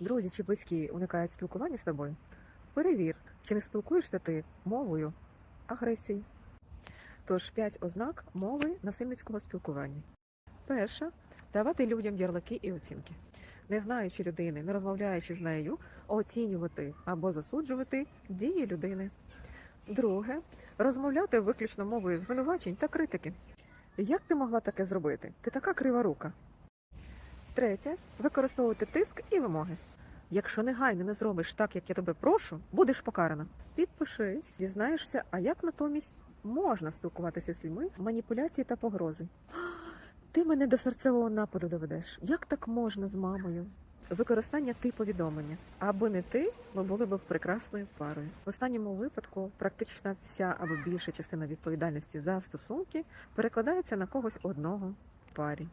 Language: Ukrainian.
друзі чи близькі уникають спілкування з тобою, перевір, чи не спілкуєшся ти мовою агресії. Тож п'ять ознак мови насильницького спілкування. Перша давати людям ярлики і оцінки. Не знаючи людини, не розмовляючи з нею, оцінювати або засуджувати дії людини. Друге розмовляти виключно мовою звинувачень та критики. Як ти могла таке зробити? Ти така крива рука. Третє використовувати тиск і вимоги. Якщо негайно не зробиш так, як я тебе прошу, будеш покарана. Підпишись, дізнаєшся, а як натомість можна спілкуватися з людьми, маніпуляції та погрози. Ти мене до серцевого нападу доведеш. Як так можна з мамою? Використання ти повідомлення. Аби не ти, ми були б прекрасною парою. В останньому випадку практично вся або більша частина відповідальності за стосунки перекладається на когось одного парі.